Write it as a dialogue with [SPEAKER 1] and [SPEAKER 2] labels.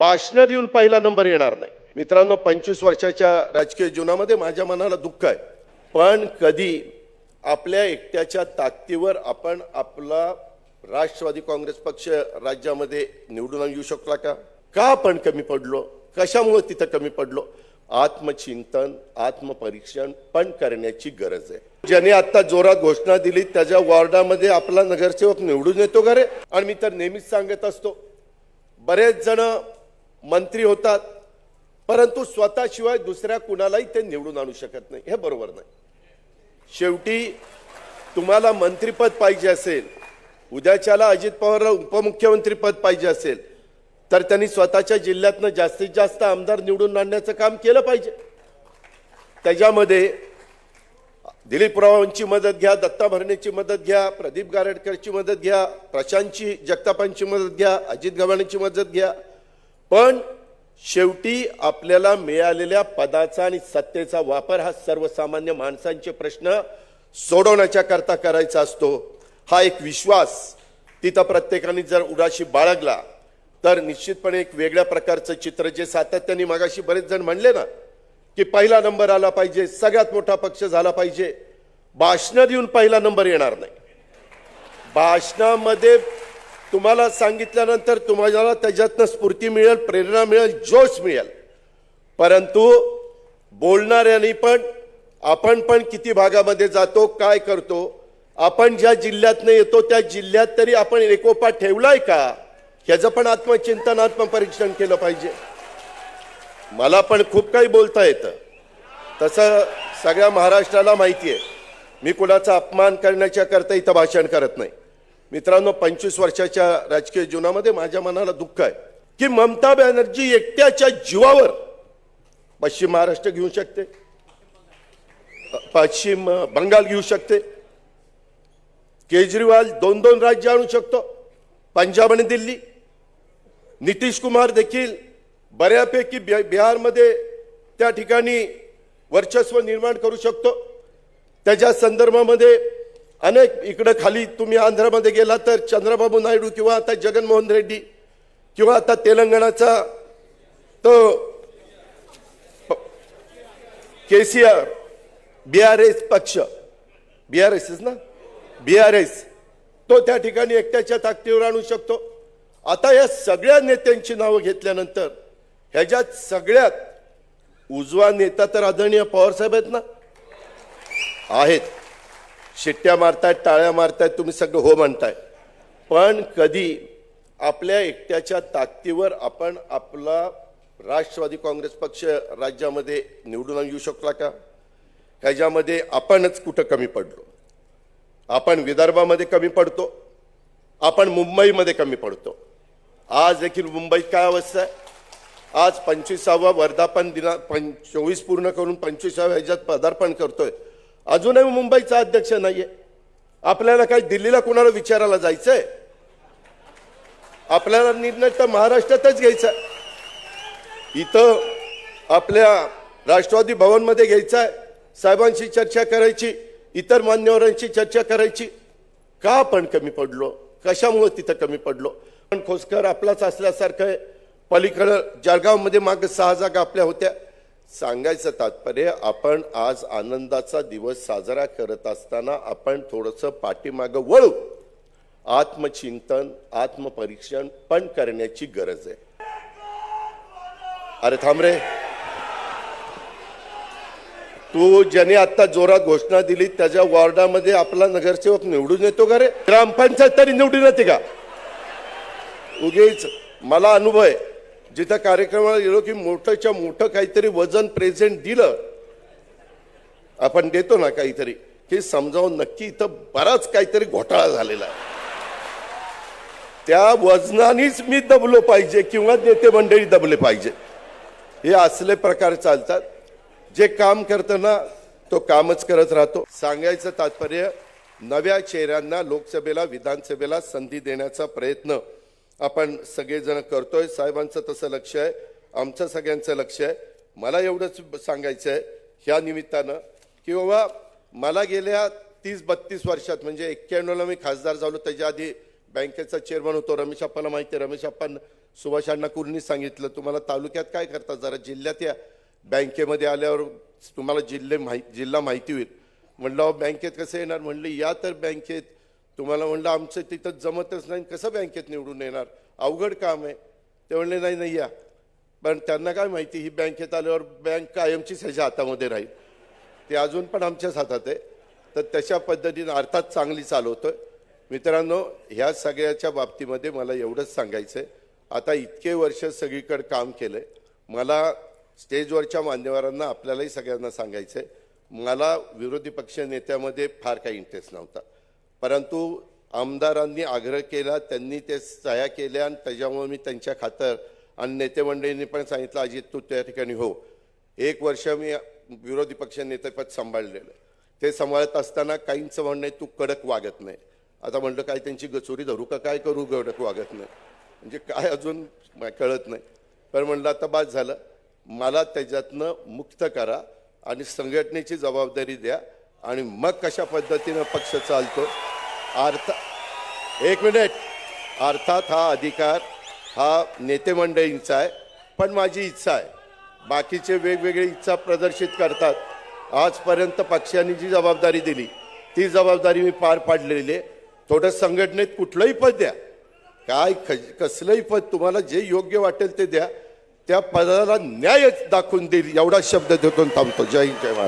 [SPEAKER 1] भाषण देऊन पहिला नंबर येणार नाही. मित्रांनो पंचवीस वर्षाच्या राजकीय जीवनामध्ये माझ्या मनाला दुःख आहे. पण कधी आपल्या एकट्याच्या ताकदीवर आपण आपला राष्ट्रवादी काँग्रेस पक्ष राज्यामध्ये निवडून येऊ शकला का? का आपण कमी पडलो? कशामुळे तिथं कमी पडलो? आत्मचिंतन आत्मपरीक्षण पण करण्याची गरज आहे. ज्याने आता जोरात घोषणा दिली त्याच्या वॉर्डामध्ये आपला नगरसेवक निवडून येतो का रे? आणि मी तर नेहमीच सांगत असतो बरेच जण मंत्री होतात परंतु स्वतःशिवाय दुसऱ्या कुणालाही ते निवडून आणू शकत नाही. हे बरोबर नाही. शेवटी तुम्हाला मंत्रीपद पाहिजे असेल उद्याच्याला अजित पवारला उपमुख्यमंत्रीपद पाहिजे असेल तर त्यांनी स्वतःच्या जिल्ह्यातनं जास्तीत जास्त आमदार निवडून आणण्याचं काम केलं पाहिजे. त्याच्यामध्ये दिलीप रावांची मदत घ्या दत्ता भरणेची मदत घ्या प्रदीप गारडकरची मदत घ्या प्रशांतची जगतापांची मदत घ्या अजित गव्हाणेची मदत घ्या. पण शेवटी आपल्याला मिळालेल्या पदाचा आणि सत्तेचा वापर हा सर्वसामान्य माणसांचे प्रश्न सोडवण्याच्या करता करायचा असतो. हा एक विश्वास तिथं प्रत्येकाने जर उडाशी बाळगला तर निश्चितपणे एक वेगळ्या प्रकारचं चित्र जे सातत्याने मागाशी बरेच जण म्हणले ना की पहिला नंबर आला पाहिजे सगळ्यात मोठा पक्ष झाला पाहिजे. भाषणं देऊन पहिला नंबर येणार नाही. भाषणामध्ये तुम्हाला सांगितल्यानंतर तुम्हाला त्याच्यातनं स्फूर्ती मिळेल प्रेरणा मिळेल जोश मिळेल. परंतु बोलणाऱ्यांनी पण आपण पण किती भागामध्ये जातो काय करतो आपण ज्या जिल्ह्यातनं येतो त्या जिल्ह्यात तरी आपण एकोपा ठेवलाय का? ह्याचं पण आत्मचिंतन आत्मपरीक्षण केलं पाहिजे. मला पण खूप काही बोलता येतं. तसं सगळ्या महाराष्ट्राला माहिती आहे. मी कुणाचा अपमान करण्याच्या करता इथं भाषण करत नाही. मित्रांनो पंचवीस वर्षाच्या राजकीय जीवनामध्ये माझ्या मनाला दुःख आहे की ममता बॅनर्जी एकट्याच्या जीवावर पश्चिम महाराष्ट्र घेऊ शकते. पश्चिम बंगाल घेऊ शकते. केजरीवाल दोन दोन राज्य आणू शकतो. पंजाब आणि दिल्ली. नितीश कुमार देखील बऱ्यापैकी बि- बिहारमध्ये त्या ठिकाणी वर्चस्व निर्माण करू शकतो. त्याच्या संदर्भामध्ये अनेक इकडं खाली तुम्ही आंध्रामध्ये गेला तर चंद्रबाबू नायडू किंवा आता जगनमोहन रेड्डी किंवा आता तेलंगणाचा तो K C R B R S पक्ष बी आर एस ना? बी आर एस तो त्या ठिकाणी एकट्याच्या ताकदीवर आणू शकतो. आता या सगळ्या नेत्यांची नावं घेतल्यानंतर ह्याच्यात सगळ्यात उजवा नेता तर आदरणीय पवारसाहेब आहेत ना? आहेत. शिट्ट्या मारतायत टाळ्या मारतायत तुम्ही सगळं हो म्हणताय. पण कधी आपल्या एकट्याच्या ताकदीवर आपण आपला राष्ट्रवादी काँग्रेस पक्ष राज्यामध्ये निवडून येऊ शकला का? ह्याच्यामध्ये आपणच कुठं कमी पडलो? आपण विदर्भामध्ये कमी पडतो आपण मुंबईमध्ये कमी पडतो. आज देखील मुंबईत काय अवस्था आहे? आज पंचवीसावा वर्धापन दिना पं चोवीस पूर्ण करून पंचवीसाव्या ह्याच्यात पदार्पण करतोय. अजूनही मुंबईचा अध्यक्ष नाहीये. आपल्याला काही दिल्लीला कुणाला विचारायला जायचंय? आपल्याला निर्णय तर महाराष्ट्रातच घ्यायचा आहे. इथं आपल्या राष्ट्रवादी भवनमध्ये घ्यायचा आहे. साहेबांशी चर्चा करायची इतर मान्यवरांशी चर्चा करायची. का आपण कमी पडलो? कशामुळे तिथं कमी पडलो? पण खोसकर आपलाच असल्यासारखं आहे. पलीकडं जळगावमध्ये मागं सहा जागा आपल्या होत्या. सांगायचं तात्पर्य आपण आज आनंदाचा दिवस साजरा करत असताना आपण थोडंसं पाठीमागं वळू. आत्मचिंतन आत्मपरीक्षण पण करण्याची गरज आहे. अरे थांब रे. तू ज्याने आता जोरात घोषणा दिली त्याच्या वॉर्डामध्ये आपला नगरसेवक निवडून येतो का रे? ग्रामपंचायत तरी निवडून येते का? उगीच मला अनुभव आहे. जिथं कार्यक्रमाला गेलो की मोठंच्या मोठं काहीतरी वजन प्रेझेंट दिलं आपण देतो ना काहीतरी. की समजावून नक्की इथं बराच काहीतरी घोटाळा झालेला आहे. त्या वजनानेच मी दबलो पाहिजे किंवा नेते मंडळी दबले पाहिजे. हे असले प्रकार चालतात. जे काम करताना तो कामच करत राहतो. सांगायचं तात्पर्य नव्या चेहऱ्यांना लोकसभेला विधानसभेला संधी देण्याचा प्रयत्न आपण सगळेजण करतोय. साहेबांचं तसं लक्ष आहे. आमचं सगळ्यांचं लक्ष आहे. मला एवढंच सांगायचं आहे ह्या निमित्तानं की बाबा मला गेल्या तीस बत्तीस वर्षात म्हणजे एक्क्याण्णवला मी खासदार झालो. त्याच्या आधी बँकेचा चेअरमन होतो. रमेश अप्पाला माहिती आहे. रमेश अप्पा सुभाष अण्णा कुर्णी सांगितलं. तुम्हाला तालुक्यात काय करतात जरा जिल्ह्यात या बँकेमध्ये आल्यावर तुम्हाला जिल्हे माहि जिल्हा माहिती होईल. म्हणलं बँकेत कसं येणार? म्हणलं या तर बँकेत तुम्हाला म्हणलं आमचं तिथं जमतच नाही कसं बँकेत निवडून येणार? अवघड काम आहे. ते म्हणले नाही नाही या. पण त्यांना काय माहिती ही बँकेत आल्यावर बँक कायमचीच ह्याच्या हातामध्ये राहील. ते अजून पण आमच्याच हातात आहे. तर तशा पद्धतीनं अर्थात चांगली चालवतोय मित्रांनो ह्या सगळ्याच्या बाबतीमध्ये मला एवढंच सांगायचं आहे आता इतके वर्ष सगळीकडे काम केलं मला स्टेजवरच्या मान्यवरांना आपल्यालाही सगळ्यांना सांगायचं आहे मला विरोधी पक्ष नेत्यामध्ये फार काही इंटरेस्ट नव्हता. परंतु आमदारांनी आग्रह केला त्यांनी ते सह्या केल्या आणि त्याच्यामुळे मी त्यांच्या खातर आणि नेतेमंडळींनी पण सांगितलं अजित तू त्या ठिकाणी हो. एक वर्ष मी विरोधी पक्ष नेतेपद सांभाळलेलं ते सांभाळत असताना काहींचं म्हणणं आहे तू कडक वागत नाही. आता म्हणलं काय त्यांची गचोरी धरू का? काय करू कडक वागत नाही? म्हणजे काय अजून कळत नाही. पण म्हणलं आता बाद झालं. मला त्याच्यातनं मुक्त करा आणि संघटनेची जबाबदारी द्या आणि मग कशा पद्धतीनं पक्ष चालतो? अर्थ एक मिनिट. अर्थात हा अधिकार हा नेते मंडळींचा आहे पण माझी इच्छा आहे. बाकीचे वेगवेगळी इच्छा प्रदर्शित करतात. आजपर्यंत पक्षाने जी जबाबदारी दिली ती जबाबदारी मी पार पाडलेली आहे. थोडं संघटनेत कुठलंही पद द्या. काय ख- कसलंही पद तुम्हाला जे योग्य वाटेल ते द्या. त्या पदाला न्याय दाखवून देईल एवढा शब्द देतो थांबतो. जय जय महाराज